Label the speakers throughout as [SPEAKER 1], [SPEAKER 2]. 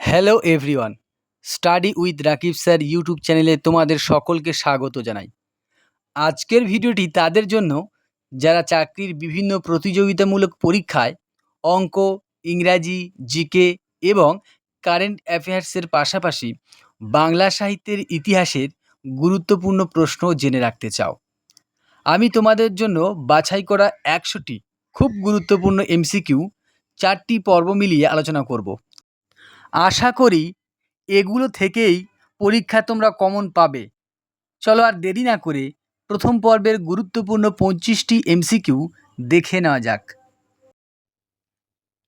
[SPEAKER 1] Hello everyone study with Rakib sir YouTube চ্যানেলে তোমাদের সকলকে স্বাগত জানাই। আজকের ভিডিওটি তাদের জন্য, যারা চাকরির বিভিন্ন প্রতিযোগিতামূলক পরীক্ষায় অঙ্ক, ইংরাজি জিকে এবং কারেন্ট অ্যাফেয়ার্সের পাশাপাশি বাংলা সাহিত্যের ইতিহাসের গুরুত্বপূর্ণ প্রশ্ন জেনে রাখতে চাও। আমি তোমাদের জন্য বাছাই করা একশোটি খুব গুরুত্বপূর্ণ এমসিকিউ চারটি পর্ব মিলিয়ে আলোচনা করব। আশা করি এগুলো থেকেই পরীক্ষা তোমরা কমন পাবে। চলো আর দেরি না করে প্রথম পর্বের গুরুত্বপূর্ণ পঁচিশটি এমসিকিউ দেখে নেওয়া যাক।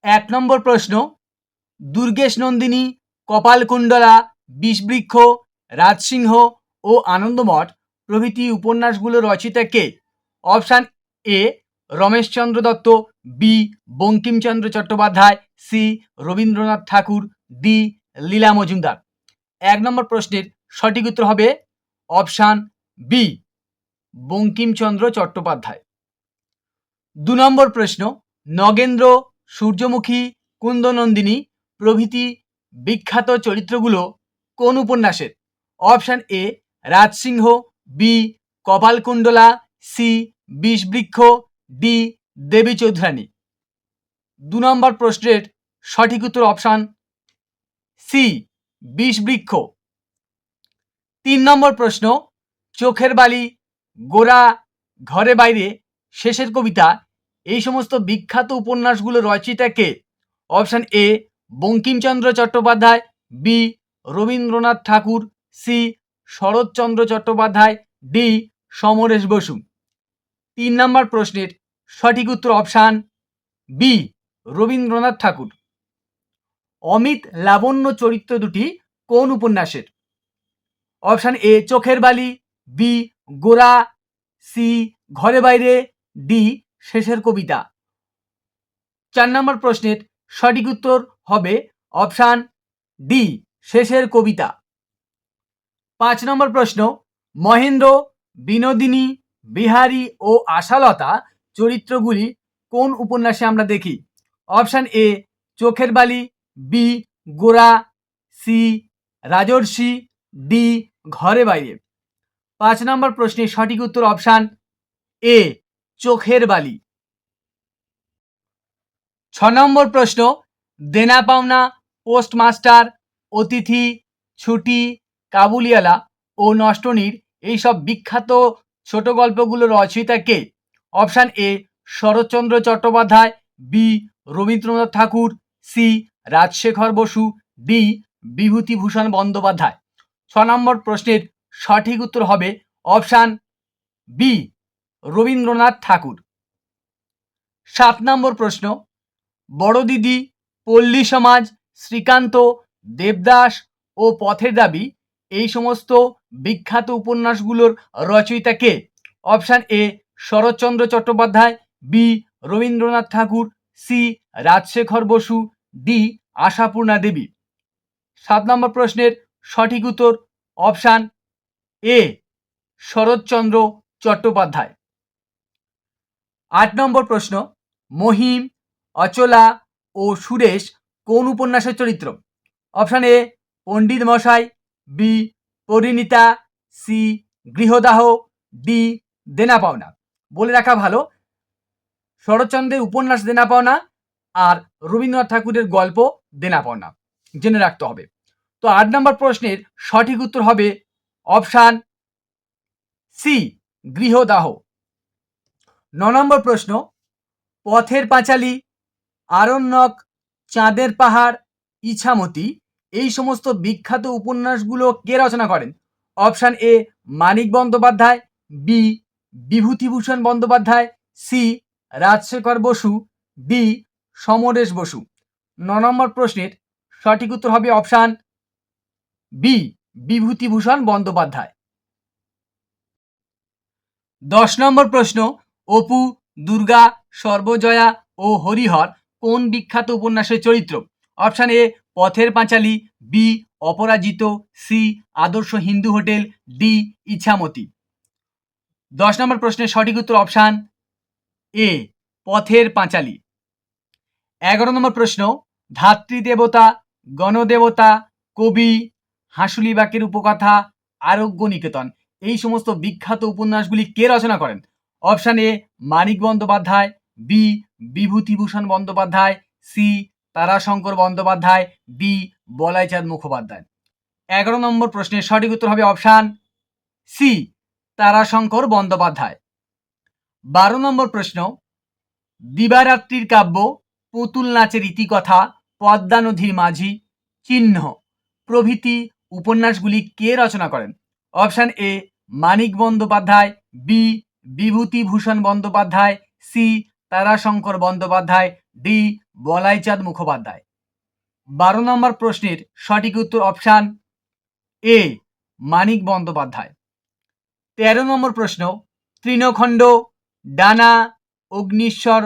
[SPEAKER 1] এক নম্বর প্রশ্ন, দুর্গেশ নন্দিনী, কপালকুণ্ডলা, বিষবৃক্ষ, রাজসিংহ ও আনন্দমঠ প্রভৃতি উপন্যাসগুলো রচিতা কে? Option A Rameshchandra Dutt, B, Bankimchandra Chattopadhyay, C, Rabindranath Tagore D Leela Majumdar. এক নম্বর প্রশ্নের সঠিক উত্তর হবে অপশান বি, বঙ্কিমচন্দ্র চট্টোপাধ্যায়। দু নম্বর প্রশ্ন, নগেন্দ্র, সূর্যমুখী, কুন্দনন্দিনী প্রভৃতি বিখ্যাত চরিত্রগুলো কোন উপন্যাসের? Option A, Rajsingha, B, Kapalkundala, C, Bishabriksha, D, Debi Chaudhurani. দু নম্বর প্রশ্নের সঠিক উত্তর অপশান সি, বিষ বৃক্ষ। তিন নম্বর প্রশ্ন, চোখের বালি, গোড়া, ঘরে বাইরে, শেষের কবিতা, এই সমস্ত বিখ্যাত উপন্যাসগুলো রচিতা কে? Option A, Bankimchandra Chattopadhyay, B, Rabindranath Tagore, C, Saratchandra Chattopadhyay, D, Samaresh Basu. তিন নম্বর প্রশ্নের সঠিক উত্তর অপশান, বি, রবীন্দ্রনাথ ঠাকুর। অমিত লাবণ্য চরিত্র দুটি কোন উপন্যাসের? Option A, Chokher Bali, B Gora C, ঘরে বাইরে, ডি, শেষের কবিতা। চার নম্বর প্রশ্নের সঠিক উত্তর হবে অপশান ডি, শেষের কবিতা। পাঁচ নম্বর প্রশ্ন, মহেন্দ্র, বিনোদিনী, বিহারী ও আশালতা চরিত্রগুলি কোন উপন্যাসে আমরা দেখি? Option A, Chokher Bali B, Gora, C, Rajarshi, D, Ghare Baire. পাঁচ নম্বর প্রশ্নের সঠিক উত্তর অপশান এ, চোখের বালি। ছ নম্বর প্রশ্ন, দেনা পাওনা, পোস্টমাস্টার, অতিথি, ছুটি কাবুলিয়ালা ও নষ্টনীর এইসব বিখ্যাত ছোট গল্পগুলো রচয়িতা কে? Option A, Saratchandra Chattopadhyay, B, Rabindranath Tagore, C Rajshekhar Basu D Bibhutibhushan Bandyopadhyay. ছ নম্বর প্রশ্নের সঠিক উত্তর হবে অপশান বি, রবীন্দ্রনাথ ঠাকুর। সাত নম্বর প্রশ্ন বড় দিদি পল্লী সমাজ, শ্রীকান্ত, দেবদাস ও পথের দাবি, এই সমস্ত বিখ্যাত উপন্যাসগুলোর রচয়িতা কে? Option A, Saratchandra Chattopadhyay, B. Rabindranath Tagore, C. Rajshekhar Basu D, Ashapurna Devi. সাত নম্বর প্রশ্নের সঠিক উত্তর অপশান এ, শরৎচন্দ্র চট্টোপাধ্যায়। আট নম্বর প্রশ্ন, মহিম, অচলা ও সুরেশ কোন উপন্যাসের চরিত্র? Option A, Pandit Mashai, B, Parineeta, C, Grihadaha, D, Dena Paona. বলে রাখা ভালো, শরৎচন্দ্রের উপন্যাস দেনা পাওনা আর রবীন্দ্রনাথ ঠাকুরের গল্প দেনা পাওনা জেনে রাখতে হবে। তো আট নম্বর প্রশ্নের সঠিক উত্তর হবে অপশান সি, গৃহদাহ। ন নম্বর প্রশ্ন, পথের পাঁচালী, আরণ্যক, চাঁদের পাহাড়, ইছামতি, এই সমস্ত বিখ্যাত উপন্যাসগুলো কে রচনা করেন? Option A, Manik Bandyopadhyay, B, Bibhutibhushan Bandyopadhyay, C, Rajshekhar Basu D Samaresh Basu. ন নম্বর প্রশ্নের সঠিক উত্তর হবে অপশান বি, বিভূতিভূষণ বন্দ্যোপাধ্যায়। দশ নম্বর প্রশ্ন, অপু, দুর্গা, সর্বজয়া ও হরিহর কোন বিখ্যাত উপন্যাসের চরিত্র? Option A, Pather Panchali, B, অপরাজিত, সি, আদর্শ হিন্দু হোটেল, ডি, ইছামতি। দশ নম্বর প্রশ্নের সঠিক উত্তর অপশান এ, পথের পাঁচালী। এগারো নম্বর প্রশ্ন ধাত্রী দেবতা গণদেবতা, কবি হাঁসুলি বাকের উপকথা, আরোগ্য নিকেতন। এই সমস্ত বিখ্যাত উপন্যাসগুলি কে রচনা করেন? Option A, Manik Bandyopadhyay B Bibhutibhushan Bandyopadhyay C Tarashankar Bandyopadhyay D Balaichand Mukhopadhyay. এগারো নম্বর প্রশ্নের সঠিক উত্তর হবে অপশান সি তারাশঙ্কর বন্দ্যোপাধ্যায়। বারো নম্বর প্রশ্ন, দিবারাত্রির কাব্য পুতুল নাচের ইতিকথা, পদ্মা নদীর মাঝি, চিহ্ন। প্রভৃতি উপন্যাসগুলি কে রচনা করেন? Option A, Manik Bandyopadhyay, B, Bibhutibhushan Bandyopadhyay, C, Tarashankar Bandyopadhyay, D, Balaichand Mukhopadhyay. বারো নম্বর প্রশ্নের সঠিক উত্তর অপশান এ, মানিক বন্দ্যোপাধ্যায়। তেরো নম্বর প্রশ্ন, তৃণখণ্ড, ডানা, অগ্নিশ্বর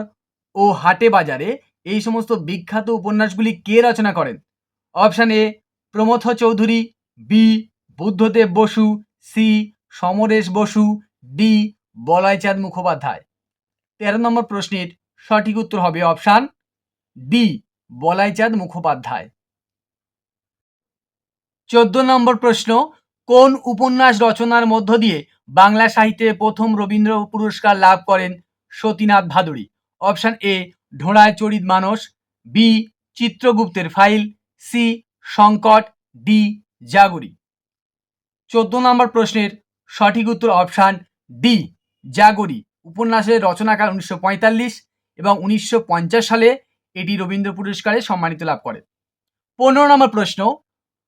[SPEAKER 1] ও হাটে বাজারে এই সমস্ত বিখ্যাত উপন্যাসগুলি কে রচনা করেন? Option A, Pramatha Chaudhuri, B, Buddhadeb Basu, C, Samaresh Basu, D, Balaichand Mukhopadhyay. তেরো নম্বর প্রশ্নের সঠিক উত্তর হবে অপশান ডি বলাইচাঁদ মুখোপাধ্যায়। চোদ্দ নম্বর প্রশ্ন, কোন উপন্যাস রচনার মধ্য দিয়ে বাংলা সাহিত্যে প্রথম রবীন্দ্র পুরস্কার লাভ করেন Satinath Bhaduri? Option A Dhorai Charit Manas B চিত্রগুপ্তের file C Sankat D Jagori. চোদ্দ নম্বর প্রশ্নের সঠিক উত্তর অপশান ডি জাগরি। উপন্যাসের রচনাকাল উনিশশো পঁয়তাল্লিশ এবং উনিশশো পঞ্চাশ সালে এটি রবীন্দ্র পুরস্কারে সম্মানিত লাভ করে। পনেরো নম্বর প্রশ্ন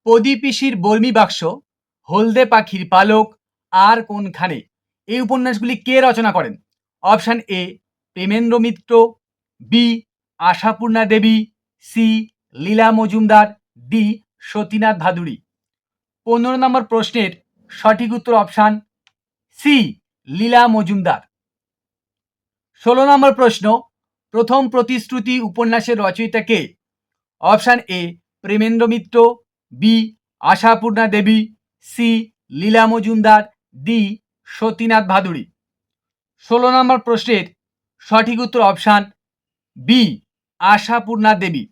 [SPEAKER 1] প্রদীপিসির বর্মী বাক্স, হলদে পাখির পালক, আর কোনখানে? এই উপন্যাসগুলি কে রচনা করেন? Option A Premendra Mitra B, Ashapurna Devi, C, Leela Majumdar, D, Satinath Bhaduri. পনেরো নম্বর প্রশ্নের সঠিক উত্তর অপশান সি, লীলা মজুমদার। ষোলো নম্বর প্রশ্ন, প্রথম প্রতিশ্রুতি উপন্যাসের রচয়িতা কে? Option A, Premendra Mitra, B, Ashapurna Devi, C, Leela Majumdar, D, Satinath Bhaduri. ষোলো নম্বর প্রশ্নের সঠিক উত্তর অপশান বি, আশাপূর্ণা দেবী।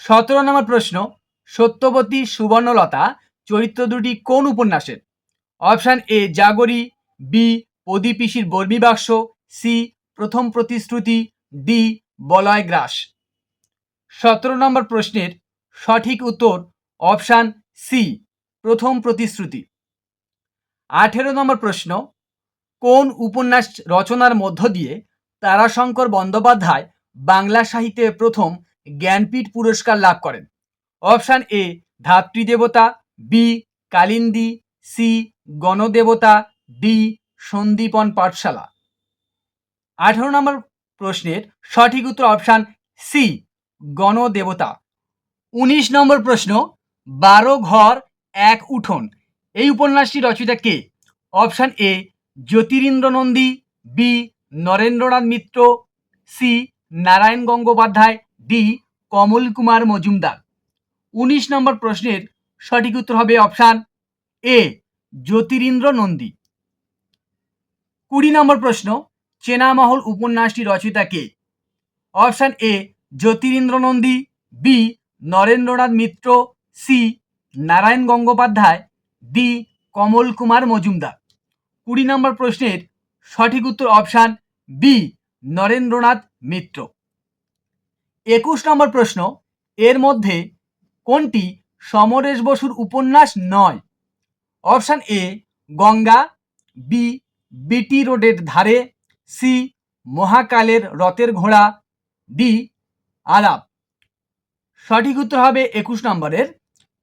[SPEAKER 1] সতেরো নম্বর প্রশ্ন, সত্যবতী সুবর্ণলতা চরিত্র দুটি কোন উপন্যাসের? অপশান এ, জাগরি, বি প্রদীপিসির বর্মী বাক্স, সি, প্রথম প্রতিশ্রুতি, ডি, বলয় গ্রাস। সতেরো নম্বর প্রশ্নের সঠিক উত্তর অপশান সি, প্রথম প্রতিশ্রুতি। আঠেরো নম্বর প্রশ্ন, কোন উপন্যাস রচনার মধ্য দিয়ে তারাশঙ্কর বন্দ্যোপাধ্যায় বাংলা সাহিত্যে প্রথম জ্ঞানপীঠ পুরস্কার লাভ করেন। Option A, Dhatridevata, B, Kalindi, C, Ganadevata, D, Sandipan Pathshala. আঠারো নম্বর প্রশ্নের সঠিক উত্তর অপশান সি, গণদেবতা। উনিশ নম্বর প্রশ্ন, বারো ঘর, এক উঠোন। এই উপন্যাসটি রচয়িতা কে? Option A Jyotirindra Nandi B Narendranath Mitra, C. Narayan Gangopadhyay, D. Kamal Kumar Majumdar. উনিশ নম্বর প্রশ্নের সঠিক উত্তর হবে অপশান এ, জ্যোতিরিন্দ্র নন্দী। কুড়ি নম্বর প্রশ্ন, চেনামহল উপন্যাসটি রচয়িতা কে? Option A, Jyotirindra Nandi, B, Narendranath Mitra, C, Narayan Gangopadhyay, D, Kamal Kumar Majumdar. কুড়ি নম্বর প্রশ্নের সঠিক উত্তর অপশান বি, নরেন্দ্রনাথ মিত্র। একুশ নম্বর প্রশ্ন, এর মধ্যে কোনটি সমরেশ বসুর উপন্যাস নয়? অপশান এ, গঙ্গা, বি, বিটি রোডের ধারে, সি, মহাকালের রথের ঘোড়া, ডি, আদাব। সঠিক উত্তর হবে একুশ নম্বরের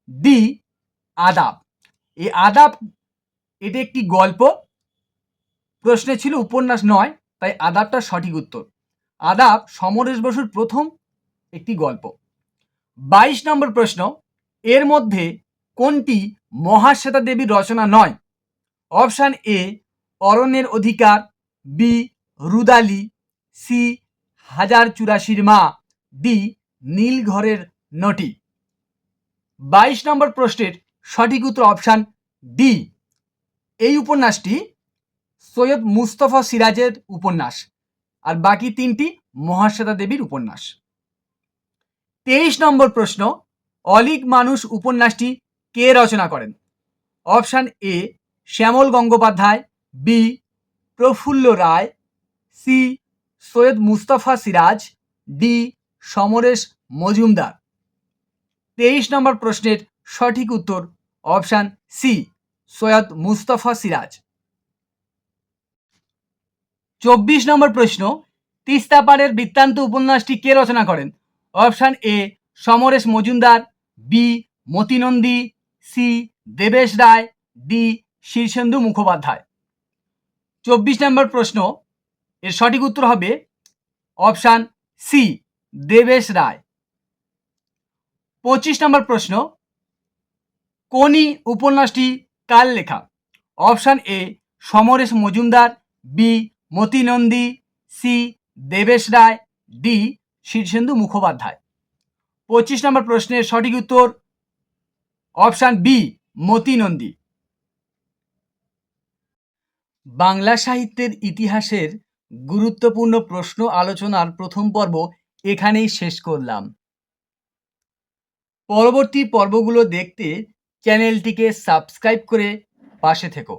[SPEAKER 1] ডি, আদাব। এই আদাব, এটি একটি গল্প। প্রশ্নে ছিল উপন্যাস নয় তাই আদাবটা সঠিক উত্তর। আদাব সমরেশ বসুর প্রথম একটি গল্প। বাইশ নম্বর প্রশ্ন, এর মধ্যে কোনটি মহাশ্বেতা দেবীর রচনা নয়? অপশান এ, অরণ্যের অধিকার, বি, রুদালি, সি, হাজার চুরাশির মা, ডি, নীলঘরের নটি। বাইশ নম্বর প্রশ্নের সঠিক উত্তর অপশান ডি। এই উপন্যাসটি সৈয়দ মুস্তফা সিরাজের উপন্যাস আর বাকি তিনটি মহাশ্বেতা দেবীর উপন্যাস। তেইশ নম্বর প্রশ্ন, অলিক মানুষ উপন্যাসটি কে রচনা করেন? Option A, Shyamal Gangopadhyay, B, Prafulla Roy, C, Syed Mustafa Siraj, D, Samaresh Majumdar. তেইশ নম্বর প্রশ্নের সঠিক উত্তর অপশান সি, সৈয়দ মুস্তফা সিরাজ। চব্বিশ নম্বর প্রশ্ন তিস্তাপাড়ের বৃত্তান্ত উপন্যাসটি কে রচনা করেন? Option A, Samaresh Majumdar, B, Motinandi, C, Debesh Roy, D, Shirshendu Mukhopadhyay. চব্বিশ নম্বর প্রশ্ন, এর সঠিক উত্তর হবে অপশান সি, দেবেশ রায়। পঁচিশ নম্বর প্রশ্ন, কোনি উপন্যাসটি কার লেখা? Option A, Samaresh Majumdar, B Motinandi, C. Debesh Roy, D. Shirshendu Mukhopadhyay. পঁচিশ নম্বর প্রশ্নের সঠিক উত্তর, অপশান বি, মতিনন্দী। বাংলা সাহিত্যের ইতিহাসের গুরুত্বপূর্ণ প্রশ্ন আলোচনার প্রথম পর্ব এখানেই শেষ করলাম। পরবর্তী পর্বগুলো দেখতে চ্যানেলটিকে সাবস্ক্রাইব করে পাশে থেকো।